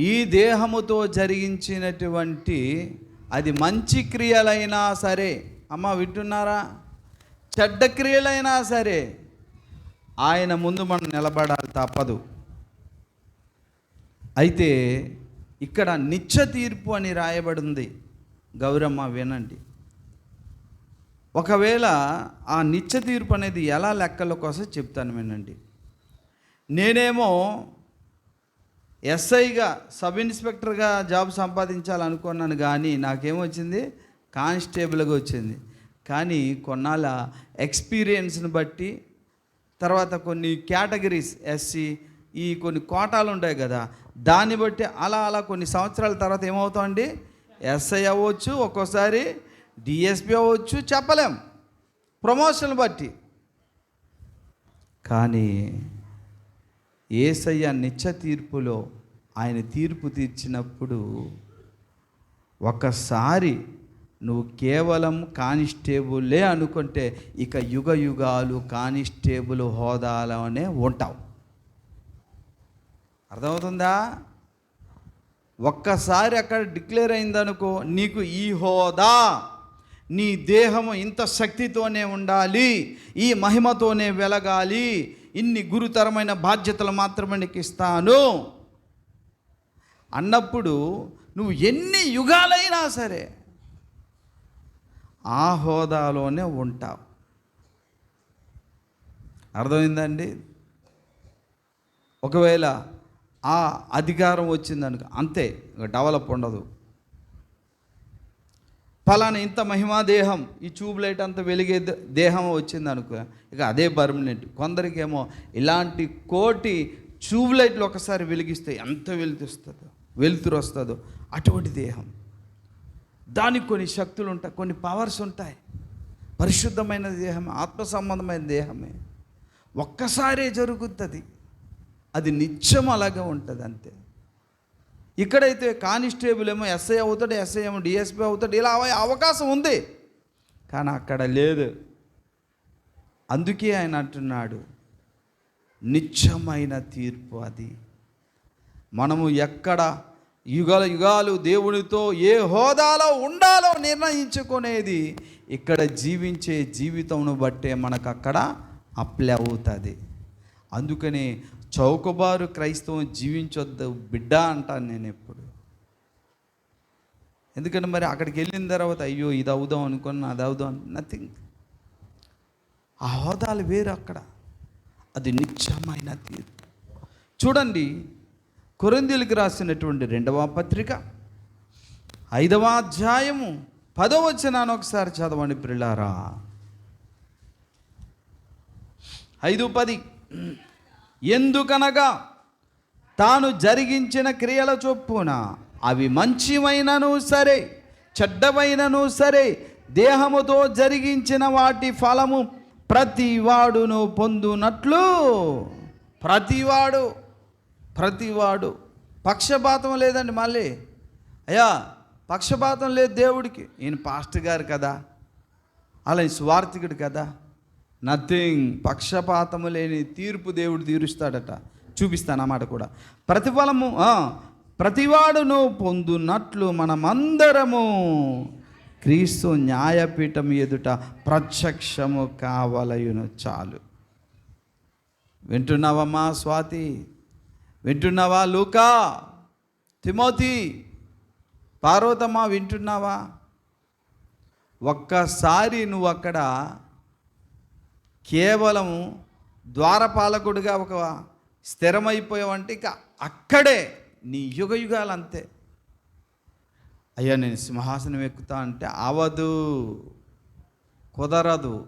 ఈ దేహముతో జరిగించినటువంటి అది మంచి క్రియలైనా సరే అమ్మ వింటున్నారా? చెడ్డ క్రియలైనా సరే ఆయన ముందు మనం నిలబడాలి తప్పదు. అయితే ఇక్కడ నిత్య తీర్పు అని రాయబడింది. గౌరమ్మ వినండి. ఒకవేళ ఆ నిత్య తీర్పు అనేది ఎలా లెక్కలోకి వస్తే చెప్తాను వినండి. నేనేమో ఎస్ఐగా సబ్ ఇన్స్పెక్టర్గా జాబ్ సంపాదించాలనుకున్నాను కానీ నాకేమొచ్చింది? కానిస్టేబుల్గా వచ్చింది. కానీ కొన్నాళ్ళ ఎక్స్పీరియన్స్ని బట్టి తర్వాత కొన్ని కేటగిరీస్ ఎస్సీ ఈ కొన్ని కోటాలు ఉంటాయి కదా దాన్ని బట్టి అలా అలా కొన్ని సంవత్సరాల తర్వాత ఏమవుతామండి? ఎస్ఐ అవ్వచ్చు ఒక్కోసారి డిఎస్పి అవ్వచ్చు చెప్పలేం. ప్రమోషన్ బట్టి. కానీ ఏసయ్య నిత్య తీర్పులో ఆయన తీర్పు తీర్చినప్పుడు ఒకసారి నువ్వు కేవలం కానిస్టేబుల్లే అనుకుంటే ఇక యుగ యుగాలు కానిస్టేబుల్ హోదాలోనే ఉంటావు. అర్థమవుతుందా? ఒక్కసారి అక్కడ డిక్లేర్ అయిందనుకో నీకు ఈ హోదా నీ దేహము ఇంత శక్తితోనే ఉండాలి ఈ మహిమతోనే వెలగాలి ఇన్ని గురుతరమైన బాధ్యతలు మాత్రమే నీకు ఇస్తాను. అన్నప్పుడు నువ్వు ఎన్ని యుగాలైనా సరే ఆ హోదాలోనే ఉంటావు. అర్థమైందండి? ఒకవేళ ఆ అధికారం వచ్చిందనుకో అంతే డెవలప్ ఉండదు. ఫలానా ఇంత మహిమా దేహం ఈ ట్యూబ్ లైట్ అంత వెలిగే దేహం వచ్చింది అనుకో ఇక అదే పర్మనెంట్. కొందరికేమో ఇలాంటి కోటి ట్యూబ్ లైట్లు ఒకసారి వెలిగిస్తే ఎంత వెలుతుస్తుందో వెలుతురు వస్తుందో అటువంటి దేహం. దానికి కొన్ని శక్తులు ఉంటాయి కొన్ని పవర్స్ ఉంటాయి. పరిశుద్ధమైన దేహమే ఆత్మ సంబంధమైన దేహమే. ఒక్కసారే జరుగుతుంది. అది నిత్యం అలాగే ఉంటుంది అంతే ఇక్కడైతే కానిస్టేబుల్ ఏమో ఎస్ఐ అవుతాడు ఎస్ఐ ఏమో డిఎస్పీ అవుతాడు ఇలా అవే అవకాశం ఉంది. కానీ అక్కడ లేదు. అందుకే ఆయన అంటున్నాడు నిత్యమైన తీర్పు అది. మనము ఎక్కడ యుగాల యుగాలు దేవునితో ఏ హోదాలో ఉండాలో నిర్ణయించుకునేది ఇక్కడ జీవించే జీవితంను బట్టే మనకు అక్కడ అప్లై అవుతుంది. అందుకని చౌకబారు క్రైస్తవం జీవించొద్దు బిడ్డ అంటాను నేను ఎప్పుడు. ఎందుకంటే మరి అక్కడికి వెళ్ళిన తర్వాత అయ్యో ఇది అవుదాం అనుకున్నా అది అవుదాం నథింగ్ ఆ హోదాలు వేరు అక్కడ. అది నిత్యమైన తీర్పు. చూడండి కొరిందీలకు రాసినటువంటి రెండవ పత్రిక ఐదవ అధ్యాయము పదవ వచనాన్ని ఒకసారి చదవండి పిల్లారా ఐదు పది. ఎందుకనగా తాను జరిగించిన క్రియల చొప్పున అవి మంచివైనను సరే చెడ్డవైనను సరే దేహముతో జరిగించిన వాటి ఫలము ప్రతి వాడును పొందునట్లు. ప్రతివాడు ప్రతివాడు. పక్షపాతం లేదండి మళ్ళీ. అయ్యా పక్షపాతం లేదు దేవుడికి. ఈయన పాస్టర్ గారు కదా. అలా ఈ స్వార్థికుడు కదా. నథింగ్ పక్షపాతము లేని తీర్పు దేవుడు తీరుస్తాడట. చూపిస్తాను అన్నమాట కూడా. ప్రతిఫలము ప్రతివాడును పొందునట్లు మనమందరము క్రీస్తు న్యాయపీఠం ఎదుట ప్రత్యక్షము కావలయును చాలు. వింటున్నావమ్మా స్వాతి? వింటున్నావా లూకా? తిమోతి? పార్వతమ్మ వింటున్నావా? ఒక్కసారి నువ్వు అక్కడ కేవలం ద్వారపాలకుడిగా ఒక స్థిరమైపోయావంటే ఇక అక్కడే నీ యుగ యుగాలు అంతే అయ్యా నేను సింహాసనం ఎక్కుతా అంటే అవదు కుదరదు.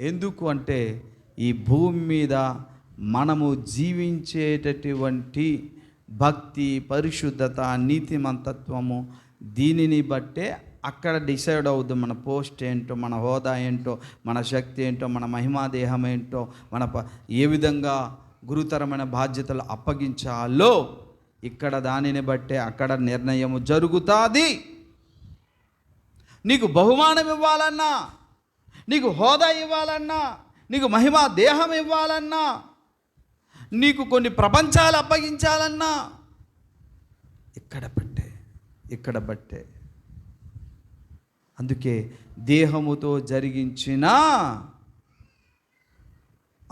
ఎందుకు అంటే ఈ భూమి మీద మనము జీవించేటటువంటి భక్తి పరిశుద్ధత నీతిమంతత్వము దీనిని బట్టే అక్కడ డిసైడ్ అవుద్దు మన పోస్ట్ ఏంటో మన హోదా ఏంటో మన శక్తి ఏంటో మన మహిమాదేహం ఏంటో మన ప- ఏ విధంగా గురుతరమైన బాధ్యతలు అప్పగించాలో ఇక్కడ దానిని బట్టే అక్కడ నిర్ణయం జరుగుతుంది. నీకు బహుమానం ఇవ్వాలన్నా నీకు హోదా ఇవ్వాలన్నా నీకు మహిమా దేహం ఇవ్వాలన్నా నీకు కొన్ని ప్రపంచాలు అప్పగించాలన్నా ఇక్కడ బట్టే ఇక్కడ బట్టే అందుకే దేహముతో జరిగించిన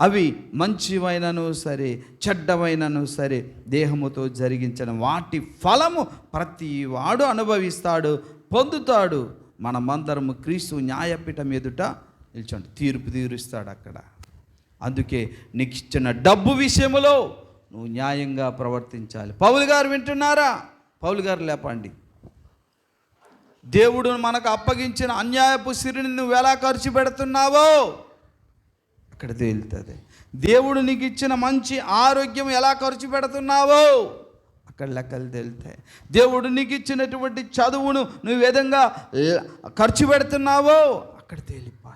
అవి మంచివైనను సరే చెడ్డవైనను సరే దేహముతో జరిగించిన వాటి ఫలము ప్రతి వాడు అనుభవిస్తాడు పొందుతాడు. మనమందరము క్రీస్తు న్యాయపీఠం ఎదుట నిల్చోండి. తీర్పు తీరుస్తాడు అక్కడ. అందుకే నీకు ఇచ్చిన డబ్బు విషయములో నువ్వు న్యాయంగా ప్రవర్తించాలి. పౌలు గారు వింటున్నారా? పౌలు గారు లేపండి. దేవుడు మనకు అప్పగించిన అన్యాయపు సిరిని నువ్వు ఎలా ఖర్చు పెడుతున్నావో? అక్కడ తేలుతుంది. దేవుడు నీకు ఇచ్చిన మంచి ఆరోగ్యం ఎలా ఖర్చు పెడుతున్నావో? అక్కడ లెక్కలు తేలుతాయి. దేవుడు నీకు ఇచ్చినటువంటి చదువును నువ్వు విధంగా ఖర్చు పెడుతున్నావో? అక్కడ తేలిపో.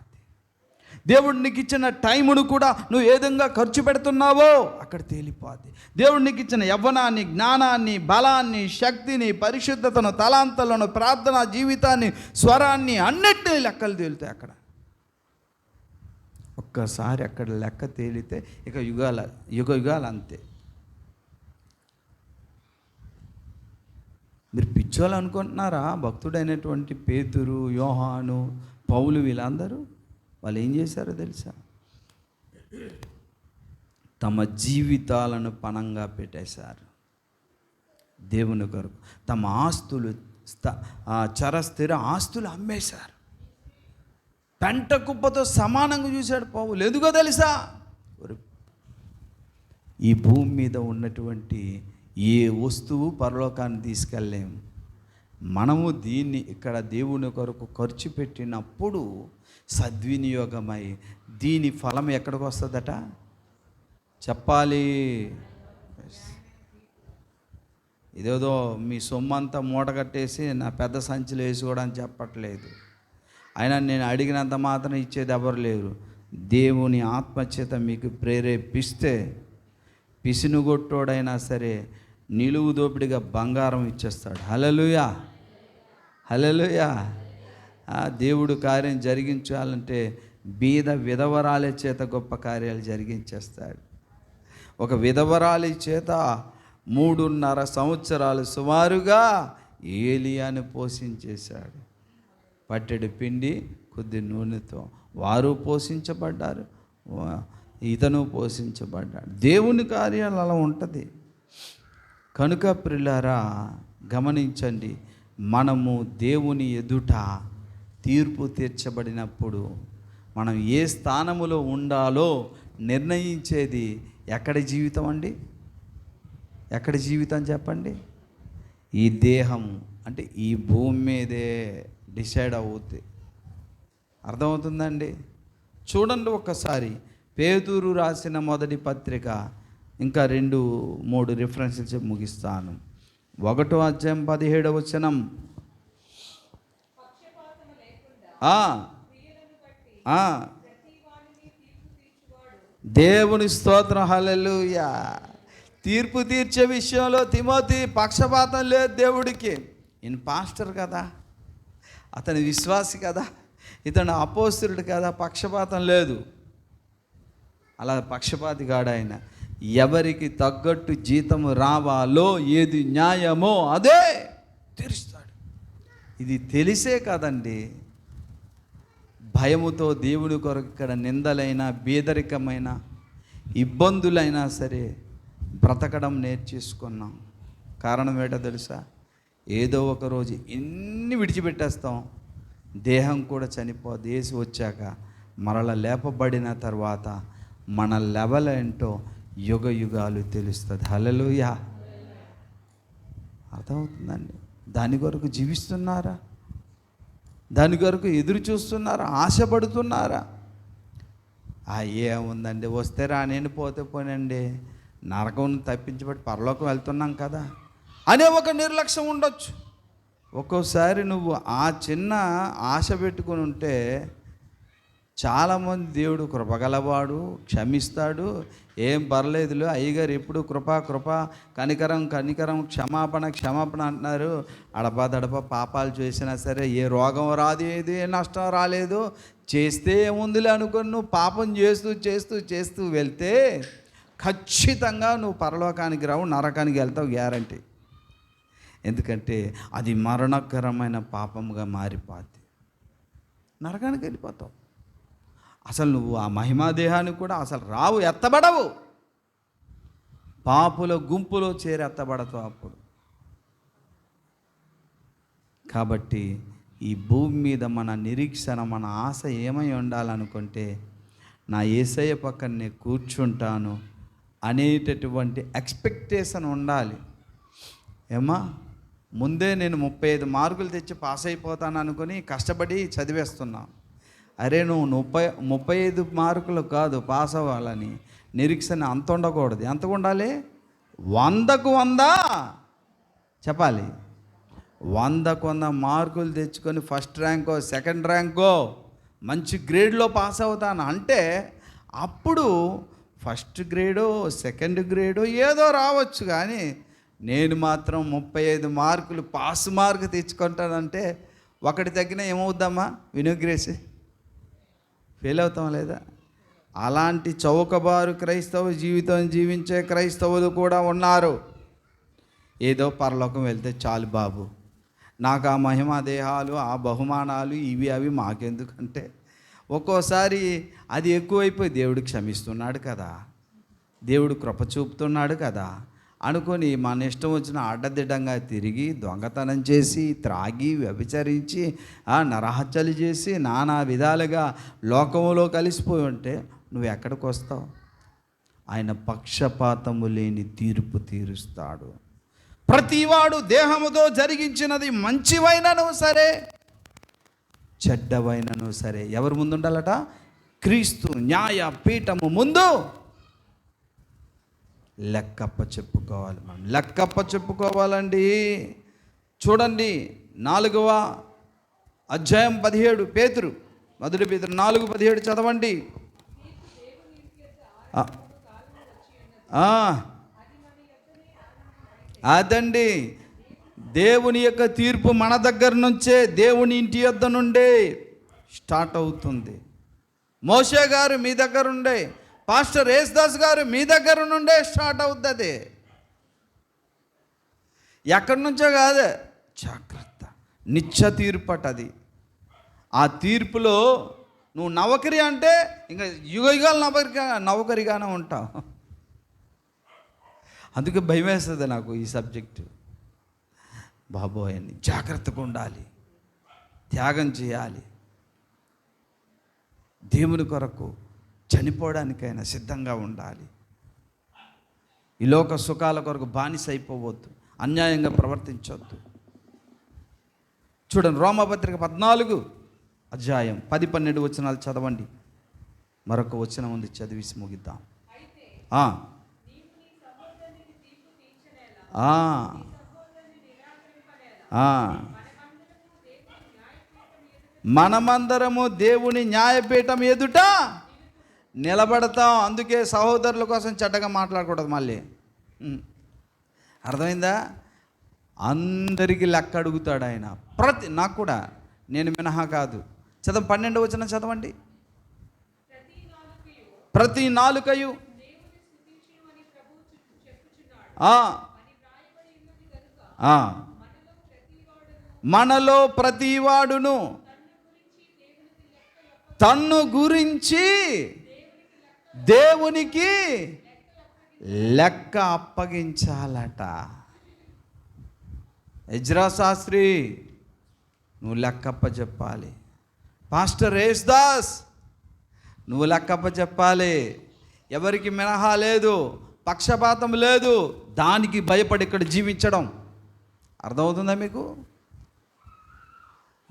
దేవుడు నీకు ఇచ్చిన టైమును కూడా నువ్వు ఏ విధంగా ఖర్చు పెడుతున్నావో అక్కడ తేలిపోద్ది. దేవుడు నీకు ఇచ్చిన యవ్వనాన్ని జ్ఞానాన్ని బలాన్ని శక్తిని పరిశుద్ధతను తలాంతలను ప్రార్థన జీవితాన్ని స్వరాన్ని అన్నిటినీ లెక్కలు తేలుతాయి అక్కడ. ఒక్కసారి అక్కడ లెక్క తేలితే ఇక యుగాల యుగ యుగాలు అంతే. మీరు పిచ్చోళ్ళు అనుకుంటున్నారా? భక్తుడైనటువంటి పేతురు యోహాను పౌలు వీళ్ళందరూ? వాళ్ళు ఏం చేశారో తెలుసా? తమ జీవితాలను పణంగా పెట్టేశారు. దేవుని కొరకు తమ ఆస్తులు స్థ- ఆ చరస్థిర ఆస్తులు అమ్మేశారు. పెంట కుప్పతో సమానంగా చూశాడు పావులు ఎందుకో తెలుసా? ఈ భూమి మీద ఉన్నటువంటి ఏ వస్తువు పరలోకాన్ని తీసుకెళ్ళలేము. మనము దీన్ని ఇక్కడ దేవుని కొరకు ఖర్చు పెట్టినప్పుడు సద్వినియోగమై దీని ఫలం ఎక్కడికి వస్తుందట? చెప్పాలి. ఇదేదో మీ సొమ్ము అంతా మూట కట్టేసి నా పెద్ద సంచిలో వేసుకోవడానికి చెప్పట్లేదు. అయినా నేను అడిగినంత మాత్రం ఇచ్చేది ఎవరు లేరు. దేవుని ఆత్మచేత మీకు ప్రేరేపిస్తే పిసినుగొట్టోడైనా సరే నిలువు దోపిడిగా బంగారం ఇచ్చేస్తాడు. హలలుయా హలలుయా ఆ దేవుడు కార్యం జరిగించాలంటే బీద విధవరాలే చేత గొప్ప కార్యాలు జరిగించేస్తాడు. ఒక విధవరాలి చేత మూడున్నర సంవత్సరాలు సుమారుగా ఏలియాను పోషించేశాడు. పట్టెడు పిండి కొద్ది నూనెతో వారు పోషించబడ్డారు. ఇతను పోషించబడ్డాడు. దేవుని కార్యాలు అలా ఉంటుంది. కనుక ప్రిల్లారా గమనించండి. మనము దేవుని ఎదుట తీర్పు తీర్చబడినప్పుడు మనం ఏ స్థానములో ఉండాలో నిర్ణయించేది ఎక్కడి జీవితం అండి? ఎక్కడి జీవితం చెప్పండి? ఈ దేహం అంటే ఈ భూమి మీదే డిసైడ్ అవుద్ది. అర్థమవుతుందండి? చూడండి ఒక్కసారి పేదూరు రాసిన మొదటి పత్రిక ఇంకా రెండు మూడు రిఫరెన్సెస్ ముగిస్తాను. ఒకటో అధ్యాయం పదిహేడవ వచనం. దేవుని స్తోత్రం హలెలుయా తీర్పు తీర్చే విషయంలో తిమోతి పక్షపాతం లేదు దేవుడికి. ఈయన పాస్టర్ కదా. అతని విశ్వాసి కదా. ఇతను అపోస్తుడు కదా. పక్షపాతం లేదు. అలా పక్షపాతి కాడు ఆయన. ఎవరికి తగ్గట్టు జీతము రావాలో ఏది న్యాయమో అదే తీరుస్తాడు. ఇది తెలిసే కదండి. భయముతో దేవుడి కొరకు ఇక్కడ నిందలైన బీదరికమైన ఇబ్బందులైనా సరే బ్రతకడం నేర్చేసుకున్నాం. కారణం ఏంటో తెలుసా? ఏదో ఒక రోజు ఎన్ని విడిచిపెట్టేస్తాం దేహం కూడా చనిపోదు. వేసి వచ్చాక మరల లేపబడిన తర్వాత మన లెవెల్ ఏంటో యుగ యుగాలు తెలుస్తుంది. హలలుయా అర్థమవుతుందండి? దాని కొరకు జీవిస్తున్నారా? దాని కొరకు ఎదురు చూస్తున్నారా? ఆశపడుతున్నారా? ఆ ఏముందండి? వస్తే రానేండి పోతే పోనండి. నరకం తప్పించబట్టి పరలోకం వెళ్తున్నాం కదా. అనే ఒక నిర్లక్ష్యం ఉండొచ్చు. ఒక్కోసారి నువ్వు ఆ చిన్న ఆశ పెట్టుకుని ఉంటే చాలామంది దేవుడు కృపగలవాడు క్షమిస్తాడు ఏం పర్లేదులే అయ్యగారు ఎప్పుడు కృప కృప కనికరం కనికరం క్షమాపణ క్షమాపణ అంటున్నారు. అడపా దడప పాపాలు చేసినా సరే ఏ రోగం రాదు ఏది ఏ నష్టం రాలేదు. చేస్తే ఏముందిలే అనుకొని నువ్వు పాపం చేస్తూ చేస్తూ చేస్తూ వెళ్తే ఖచ్చితంగా నువ్వు పరలోకానికి రావు నరకానికి వెళ్తావు గ్యారంటీ. ఎందుకంటే అది మరణకరమైన పాపంగా మారిపోద్ది. నరకానికి వెళ్ళిపోతావు. అసలు నువ్వు ఆ మహిమా దేహానికి కూడా అసలు రావు ఎత్తబడవు. పాపుల గుంపులో చేరి ఎత్తబడతావు అప్పుడు. కాబట్టి ఈ భూమి మీద మన నిరీక్షణ మన ఆశ ఏమై ఉండాలనుకుంటే నా ఏసయ్య పక్కన నేను కూర్చుంటాను అనేటటువంటి ఎక్స్పెక్టేషన్ ఉండాలి. ఏమా ముందే నేను ముప్పై ఐదు మార్కులు తెచ్చి పాస్ అయిపోతాను అనుకుని కష్టపడి చదివేస్తున్నాను. అరే నువ్వు ముప్పై ముప్పై ఐదు మార్కులు కాదు పాస్ అవ్వాలని. నిరీక్షణ అంత ఉండకూడదు. ఎంత ఉండాలి? వందకు వంద! చెప్పాలి. వందకు వంద మార్కులు తెచ్చుకొని ఫస్ట్ ర్యాంకో సెకండ్ ర్యాంకో మంచి గ్రేడ్లో పాస్ అవుతాను అంటే అప్పుడు ఫస్ట్ గ్రేడో సెకండ్ గ్రేడో ఏదో రావచ్చు కానీ నేను మాత్రం ముప్పై ఐదు మార్కులు పాస్ మార్కు తెచ్చుకుంటానంటే ఒకటి తగ్గిన ఏమవుద్దామా వినుగ్రేసి ఫెయిల్ అవుతాం లేదా? అలాంటి చౌకబారు క్రైస్తవ జీవితం జీవించే క్రైస్తవులు కూడా ఉన్నారు. ఏదో పరలోకం వెళ్తే చాలు బాబు. నాకు ఆ మహిమా దేహాలు ఆ బహుమానాలు ఇవి అవి మాకెందుకంటే? ఒక్కోసారి అది ఎక్కువైపోయి దేవుడు క్షమిస్తున్నాడు కదా. దేవుడు కృప చూపుతున్నాడు కదా. అనుకొని మన ఇష్టం వచ్చిన అడ్డదిడ్డంగా తిరిగి దొంగతనం చేసి త్రాగి వ్యభిచరించి ఆ నరహత్యలు చేసి నానా విధాలుగా లోకంలో కలిసిపోయి ఉంటే నువ్వు ఎక్కడికి వస్తావు? ఆయన పక్షపాతము లేని తీర్పు తీరుస్తాడు. ప్రతివాడు దేహముతో జరిగించినది మంచివైనను సరే చెడ్డవైనను సరే. ఎవరు ముందు ఉండాలట క్రీస్తు న్యాయ పీఠము ముందు లెక్కప్ప చెప్పుకోవాలి మనం. లెక్కప్ప చెప్పుకోవాలండి. చూడండి నాలుగవ అధ్యాయం పదిహేడు పేతురు. మొదటి పేతురు నాలుగు పదిహేడు చదవండి. అదండి దేవుని యొక్క తీర్పు మన దగ్గర నుంచే దేవుని ఇంటి యొద్ద నుండే స్టార్ట్ అవుతుంది. మోషే గారు మీ దగ్గరుండే పాస్టర్ యేసుదాస్ గారు మీ దగ్గర నుండే స్టార్ట్ అవుతుంది ఎక్కడి నుంచో కాదు జాగ్రత్త. నిత్య తీర్పట అది ఆ తీర్పులో నువ్వు నవకరి అంటే ఇంకా యుగ యుగాలు నవకరిగా నవకరిగానే ఉంటావు. అందుకే భయం వేస్తుంది నాకు ఈ సబ్జెక్టు. బాబోయ్ అని జాగ్రత్తగా ఉండాలి. త్యాగం చేయాలి. దేవుని కొరకు చనిపోవడానికైనా సిద్ధంగా ఉండాలి. ఈ లోక సుఖాల కొరకు బానిస అయిపోవద్దు అన్యాయంగా ప్రవర్తించవద్దు చూడండి రోమపత్రిక పద్నాలుగు అధ్యాయం పది పన్నెండు వచనాలు చదవండి. మరొక వచనం ఉంది చదివిసి ముగిద్దాం. మనమందరము దేవుని న్యాయపీఠం ఎదుట నిలబడతాం. అందుకే సహోదరుల కోసం చెడ్డగా మాట్లాడకూడదు మళ్ళీ. అర్థమైందా? అందరికీ లెక్క అడుగుతాడు ఆయన. ప్రతి నాకు కూడా. నేను మినహా కాదు. చదవం పన్నెండు వచ్చిన చదవండి. ప్రతి నాలుకయు. మనలో ప్రతివాడును తన్ను గురించి దేవునికి లెక్క అప్పగించాలట. ఎజ్రా శాస్త్రి నువ్వు లెక్కప్ప చెప్పాలి పాస్టర్ రేస్ దాస్ నువ్వు లెక్కప్ప చెప్పాలి ఎవరికి మినహా లేదు పక్షపాతం లేదు దానికి భయపడి ఇక్కడ జీవించడం. అర్థమవుతుందా మీకు?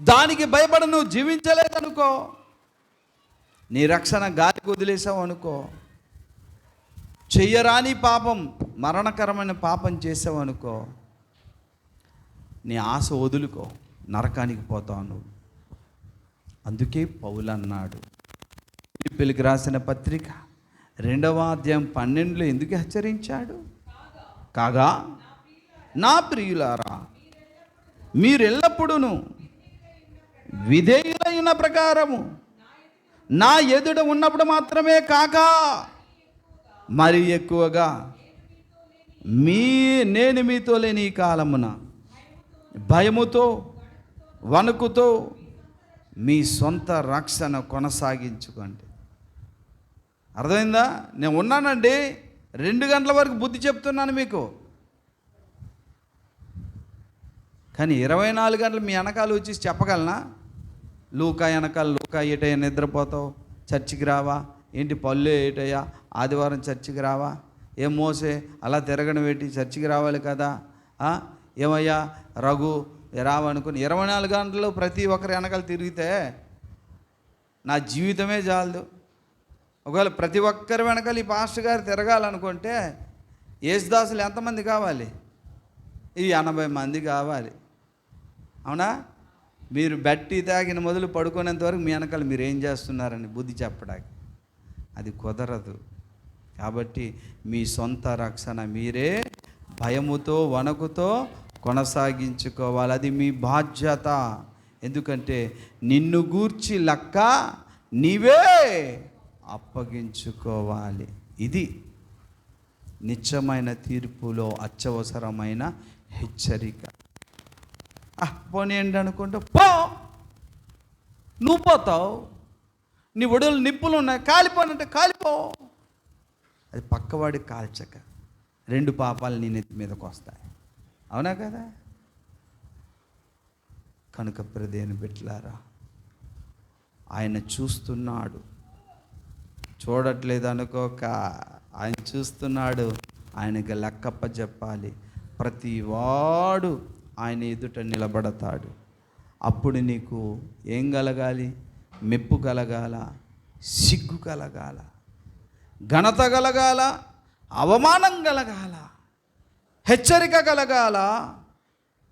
దానికి భయపడి నువ్వు జీవించలేదనుకో. నీ రక్షణ గాలికి వదిలేసావు అనుకో. చెయ్యరాని పాపం మరణకరమైన పాపం చేసావు అనుకో. నీ ఆశ వదులుకో నరకానికి పోతావు నువ్వు. అందుకే పౌలు అన్నాడు ఫిలిప్పీలకు రాసిన పత్రిక రెండవ అధ్యాయం పన్నెండులో ఎందుకు హెచ్చరించాడు? కాగా నా ప్రియులారా మీరెల్లప్పుడూను విధేయులైన ప్రకారము నా ఎదుట ఉన్నప్పుడు మాత్రమే కాక మరి ఎక్కువగా మీ నేను మీతో లేని ఈ కాలమున భయముతో వణుకుతో మీ సొంత రక్షణ కొనసాగించుకోండి. అర్థమైందా? నేను ఉన్నానండి రెండు గంటల వరకు బుద్ధి చెప్తున్నాను మీకు. కానీ ఇరవై నాలుగు గంటలు మీ వెనకాల వచ్చి చెప్పగలనా? లూకా వెనక లూకా ఏటయ్యా నిద్రపోతావు? చర్చికి రావా? ఏంటి పళ్ళు ఏటయ్యా ఆదివారం చర్చికి రావా? ఏం మోసే? అలా తిరగడం ఏంటి? చర్చికి రావాలి కదా? ఏమయ్యా? రఘు రావనుకుని ఇరవై నాలుగు గంటలు ప్రతి ఒక్కరి వెనకాల తిరిగితే నా జీవితమే చాలదు ఒకవేళ ప్రతి ఒక్కరి వెనకాల ఈ పాస్టర్ గారు తిరగాలనుకుంటే యేసుదాసులు ఎంతమంది కావాలి? ఈ ఎనభై మంది కావాలి. అవునా? మీరు బట్టి తాగిన మొదలు పడుకునేంత వరకు మీ వెనకాల మీరు ఏం చేస్తున్నారని బుద్ధి చెప్పడానికి. అది కుదరదు. కాబట్టి మీ సొంత రక్షణ మీరే భయముతో వణకుతో కొనసాగించుకోవాలి. అది మీ బాధ్యత. ఎందుకంటే నిన్ను గూర్చి లెక్క నీవే అప్పగించుకోవాలి. ఇది నిత్యమైన తీర్పులో అత్యవసరమైన హెచ్చరిక. పోనీయండి అనుకుంటే పో! నువ్వు పోతావు. నీ ఒడులు నిప్పులు ఉన్నాయి. కాలిపోనంటే కాలిపో. అది పక్కవాడికి కాల్చక రెండు పాపాలు నీ నెత్తి మీదకు వస్తాయి. అవునా కదా? కనుక ప్రదేని బిట్లారా ఆయన చూస్తున్నాడు. చూడట్లేదు అనుకోక ఆయన చూస్తున్నాడు. ఆయనకి లెక్కప్ప చెప్పాలి. ప్రతి వాడు ఆయన ఎదుట నిలబడతాడు. అప్పుడు నీకు ఏం కలగాలి? మెప్పు కలగాల? సిగ్గు కలగాల? ఘనత కలగాల? అవమానం కలగాల? హెచ్చరిక కలగాల?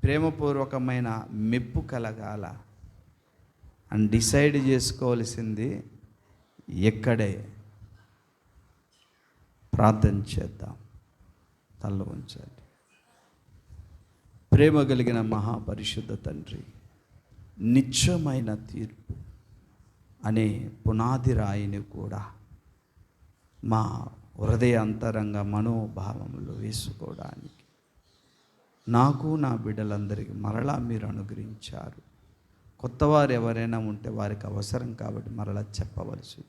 ప్రేమపూర్వకమైన మెప్పు కలగాల? అని డిసైడ్ చేసుకోవాల్సింది ఎక్కడే? ప్రార్థన చేద్దాం. తల్ల ఉంచండి ప్రేమ కలిగిన మహాపరిశుద్ధ తండ్రి నిత్యమైన తీర్పు అనే పునాది రాయిని కూడా మా హృదయ అంతరంగ మనోభావములు వేసుకోవడానికి నాకు నా బిడ్డలందరికీ మరలా మీరు అనుగ్రహించారు. కొత్తవారు ఎవరైనా ఉంటే వారికి అవసరం కాబట్టి మరలా చెప్పవలసి వచ్చింది.